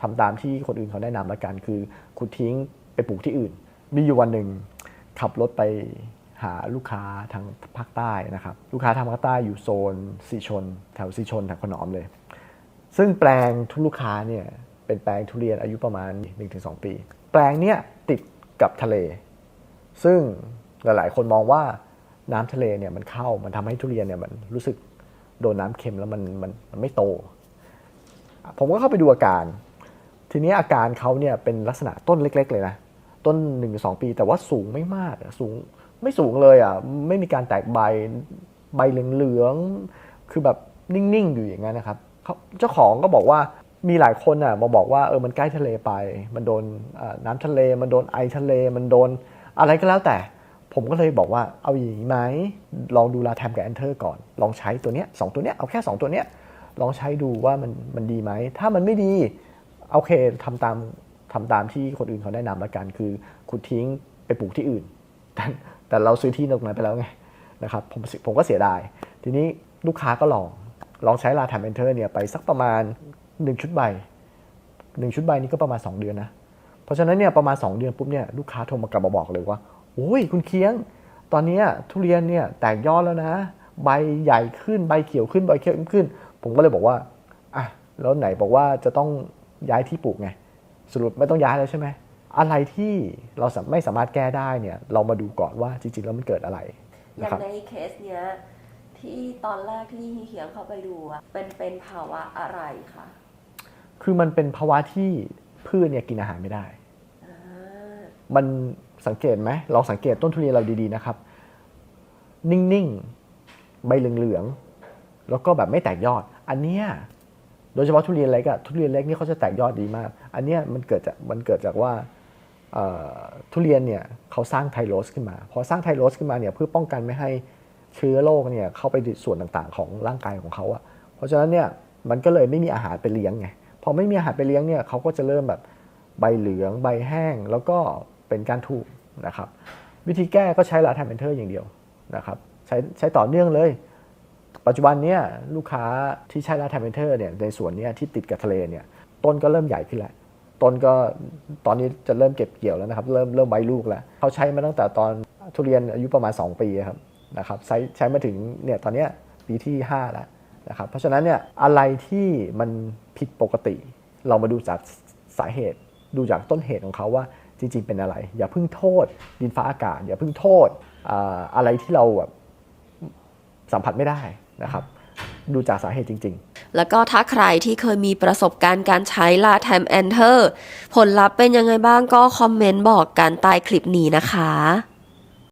ทำตามที่คนอื่นเขาแนะนำละกัน คือคุณทิ้งไปปลูกที่อื่น มีอยู่วันหนึ่งขับรถไปหาลูกค้าทางภาคใต้นะครับ ลูกค้าทางภาคใต้อยู่โซนสีชน แถวสีชนแถวขนอมเลย ซึ่งแปลงทุกลูกค้าเนี่ยเป็นแปลงทุเรียนอายุประมาณ 1-2 ปี แปลงเนี้ยติดกับทะเล ซึ่งหลาย ๆ คนมองว่าน้ำทะเลเนี่ยมันเข้ามันทำให้ทุเรียนเนี่ยมันรู้สึกโดนน้ำเค็มแล้วมันมันมันไม่โต ผมก็เข้าไปดูอาการ ทีนี้อาการเขาเนี่ยเป็นลักษณะต้นเล็ก ๆ เลยนะ ต้น1นสปี แต่ว่าสูงไม่มากสูงไม่สูงเลยอะไม่มีการแตกใบใบเหลืองๆคือแบบนิ่งๆอยู่อย่างนั้นนะครับเขาเจ้าของก็บอกว่ามีหลายคนอะมาบอกว่าเออมันใกล้ทะเลไป มันโดนน้ำทะเล มันโดนไอทะเล มันโดนอะไรก็แล้วแต่ ผมก็เลยบอกว่าเอาอย่างนี้ไหมลองดูลาแทมกับแอนเทอร์ก่อน ลองใช้ตัวเนี้ยสองตัวเนี้ยเอาแค่ 2 ตัวเนี้ยลองใช้ดูว่ามันมันดีไหมถ้ามันไม่ดี โอเคทำตามทำตามที่คนอื่นเขาแนะนำละกัน คือคุณทิ้งไปปลูกที่อื่น แต่แต่เราซื้อที่ตรงนั้นไปแล้วไงนะครับผมผมก็เสียดาย ทีนี้ลูกค้าก็ลองลองใช้ลาแทมแอนเทอร์เนี่ยไปสักประมาณ 1 ชุดใบ 1 ชุดใบนี้ก็ประมาณ 2 เดือนนะ เพราะฉะนั้นเนี่ยประมาณ 2 เดือนปุ๊บเนี่ยลูกค้าโทรมากลับมาบอกเลยว่าโอ้ยคุณเคียง ตอนนี้ทุเรียนเนี่ยแตกยอดแล้วนะ ใบใหญ่ขึ้นใบเขียวขึ้นใบเขียวขึ้น ผมก็เลยบอกว่าอะแล้วไหนบอกว่าจะต้อง ย้ายที่ปลูกไงสรุปไม่ต้องย้ายแล้วใช่ไหมอะไรที่เราสาไม่สามารถแก้ได้เนี่ยเรามาดูก่อนว่าจริงๆแล้วมันเกิดอะไรอนะย่างครับในเคสเนี้ยที่ตอนแรกที่เฮียเข้าไปดูอะเป็นเป็นภาวะอะไรคะคือมันเป็นภาวะที่พืชเนี่ยกินอาหารไม่ได้อ่ามันสังเกตไหมลองสังเกตต้นทุเรียนเราดีๆนะครับ นิ่งๆ ใบเหลืองๆ แล้วก็แบบไม่แตกยอด อันเนี้ย โดยเฉพาะทุเรียนเล็กอะทุเรียนเล็กนี่เขาจะแตกยอดดีมาก อันเนี้ยมันเกิดจากมันเกิดจากว่าทุเรียนเนี่ยเขาสร้างไทโรสขึ้นมา พอสร้างไทโรสขึ้นมาเนี่ยเพื่อป้องกันไม่ให้เชื้อโรคเนี่ยเข้าไปส่วนต่างๆ ของร่างกายของเขาอะเพราะฉะนั้นเนี่ยมันก็เลยไม่มีอาหารไปเลี้ยงไงพอไม่มีอาหารไปเลี้ยงเนี่ยเขาก็จะเริ่มแบบใบเหลืองใบแห้งแล้วก็เป็นการถูกนะครับวิธีแก้ก็ใช้ลาทมเนเทอร์อย่างเดียวนะครับใช้ใช้ต่อเนื่องเลย ปัจจุบันเนี่ยลูกค้าที่ใช้ลาแทมเนเทอร์เนี่ยในส่วนเนี้ยที่ติดกับทะเลเนี่ยต้นก็เริ่มใหญ่ขึ้นแล้วต้นก็ตอนนี้จะเริ่มเก็บเกี่ยวแล้วนะครับ เริ่มเริ่มใบลูกแล้วเขาใช้มาตั้งแต่ตอนทุเรียนอายุประมาณ 2 ปีครับนะครับใช้ใช้มาถึงเนี่ยตอนนี้ปีที่ 5 แล้วนะครับเพราะฉะนั้นเนี่ยอะไรที่มันผิดปกติ เรามาดูจากสาเหตุ ดูจากต้นเหตุของเขาว่าจริง ๆ เป็นอะไร อย่าเพิ่งโทษดินฟ้าอากาศ อย่าเพิ่งโทษอ่าอะไรที่เราแบบ สัมผัสไม่ได้นะครับดูจากสาเหตุจริง ๆ แล้วก็ถ้าใครที่เคยมีประสบการณ์การใช้ลาแทมแอนเทอร์ผลลัพธ์เป็นยังไงบ้างก็คอมเมนต์บอกกันใต้คลิปนี้นะคะ